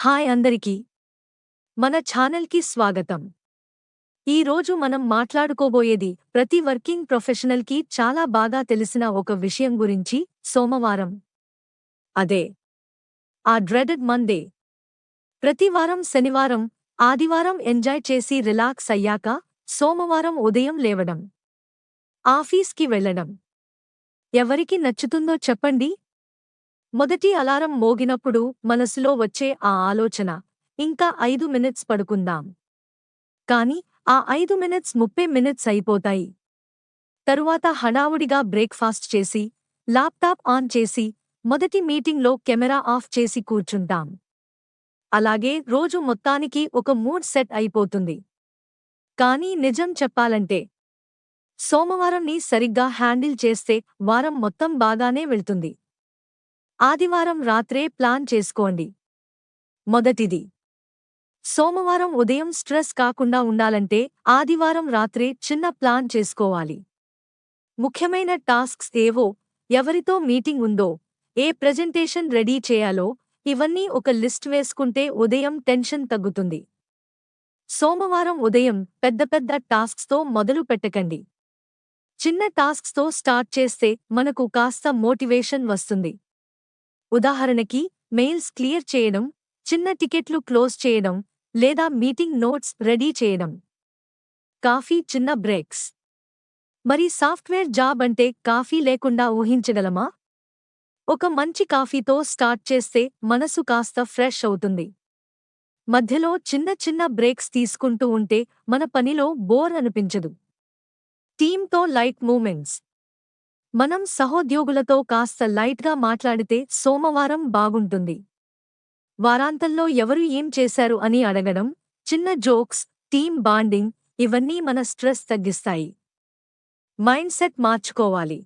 Hi అందరికీ. మన ఛానల్కి స్వాగతం. ఈరోజు మనం మాట్లాడుకోబోయేది ప్రతి వర్కింగ్ ప్రొఫెషనల్కి చాలా బాగా తెలిసిన ఒక విషయం గురించి సోమవారం. అదే. ఆ డ్రెడెడ్ మండే ప్రతివారం శనివారం ఆదివారం ఎంజాయ్ చేసి రిలాక్స్ అయ్యాక సోమవారం ఉదయం లేవడం. ఆఫీస్కి వెళ్ళడం. ఎవరికి నచ్చుతుందో చెప్పండి మొదటి అలారం మోగినప్పుడు మనసులో వచ్చే ఆ ఆలోచన. ఇంకా ఐదు మినిట్స్ పడుకుందాం. కాని ఆ ఐదు మినిట్స్ ముప్పై మినిట్స్ అయిపోతాయి. తరువాత హడావుడిగా బ్రేక్ఫాస్ట్ చేసి ల్యాప్టాప్ ఆన్ చేసి మొదటి మీటింగ్లో కెమెరా ఆఫ్ చేసి కూర్చుంటాం. అలాగే రోజు మొత్తానికి ఒక మూడ్ సెట్ అయిపోతుంది. కానీ నిజం చెప్పాలంటే సోమవారంని సరిగ్గా హ్యాండిల్ చేస్తే వారం మొత్తం బాగానే వెళ్తుంది. ఆదివారం రాత్రే ప్లాన్ చేసుకోండి. మొదటిది. సోమవారం ఉదయం స్ట్రెస్ కాకుండా ఉండాలంటే ఆదివారం రాత్రే చిన్న ప్లాన్ చేసుకోవాలి. ముఖ్యమైన టాస్క్స్ ఏవో ఎవరితో మీటింగ్ ఉందో ఏ ప్రెజెంటేషన్ రెడీ చేయాలో ఇవన్నీ ఒక లిస్ట్ వేసుకుంటే ఉదయం టెన్షన్ తగ్గుతుంది. సోమవారం ఉదయం పెద్ద పెద్ద టాస్క్స్తో మొదలు పెట్టకండి. చిన్న టాస్క్స్తో స్టార్ట్ చేస్తే మనకు కాస్త మోటివేషన్ వస్తుంది. ఉదాహరణకి మెయిల్స్ క్లియర్ చేయడం చిన్న టికెట్లు క్లోజ్ చేయడం లేదా మీటింగ్ నోట్స్ రెడీ చేయడం. కాఫీ చిన్న బ్రేక్స్. మరి సాఫ్ట్వేర్ జాబ్ అంటే కాఫీ లేకుండా ఊహించగలమా? ఒక మంచి కాఫీతో స్టార్ట్ చేస్తే మనసు కాస్త ఫ్రెష్ అవుతుంది. మధ్యలో చిన్న చిన్న బ్రేక్స్ తీసుకుంటూ ఉంటే మన పనిలో బోర్ అనిపించదు. టీంతో లైట్ మూమెంట్స్. మనం సహోద్యోగులతో కాస్త లైట్గా మాట్లాడితే సోమవారం బాగుంటుంది. వారాంతంలో ఎవరు ఏం చేశారు అని అడగడం చిన్న జోక్స్ టీమ్ బాండింగ్ ఇవన్నీ మన స్ట్రెస్ తగ్గిస్తాయి. మైండ్ సెట్ మార్చుకోవాలి.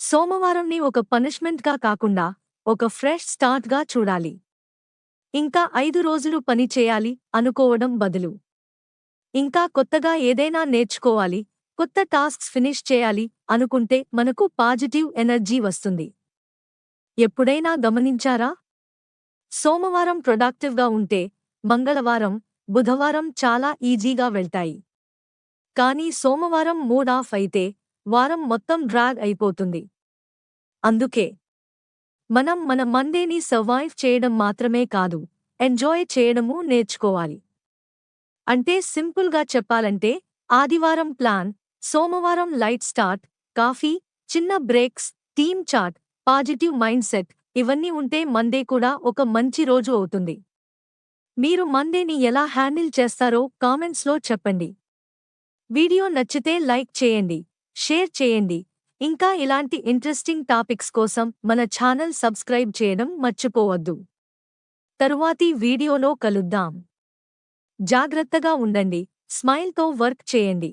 సోమవారంని ఒక పనిష్మెంట్గా కాకుండా ఒక ఫ్రెష్ స్టార్ట్గా చూడాలి. ఇంకా ఐదు రోజులు పని చేయాలి అనుకోవడం బదులు. ఇంకా కొత్తగా ఏదైనా నేర్చుకోవాలి కొత్త టాస్క్స్ ఫినిష్ చేయాలి అనుకుంటే మనకు పాజిటివ్ ఎనర్జీ వస్తుంది. ఎప్పుడైనా గమనించారా? సోమవారం ప్రొడక్టివ్గా ఉంటే మంగళవారం బుధవారం చాలా ఈజీగా వెళ్తాయి. కానీ సోమవారం మూడ్ ఆఫ్ అయితే వారం మొత్తం డ్రాగ్ అయిపోతుంది. అందుకే మనం మన మండేని సర్వైవ్ చేయడం మాత్రమే కాదు ఎంజాయ్ చేయడమూ నేర్చుకోవాలి. అంటే సింపుల్గా చెప్పాలంటే ఆదివారం ప్లాన్ సోమవారం లైట్ స్టార్ట్ కాఫీ చిన్న breaks team chat positive mindset ఇవన్నీ ఉంటే మండే కూడా ఒక మంచి రోజు అవుతుంది. మీరు మండేని ఎలా హ్యాండిల్ చేస్తారో కామెంట్స్లో చెప్పండి. వీడియో నచ్చితే లైక్ చేయండి షేర్ చేయండి. ఇంకా ఇలాంటి ఇంట్రెస్టింగ్ టాపిక్స్ కోసం మన ఛానల్ సబ్స్క్రైబ్ చేయడం మర్చిపోవద్దు. తరువాతి వీడియోలో కలుద్దాం. జాగ్రత్తగా ఉండండి స్మైల్తో వర్క్ చేయండి.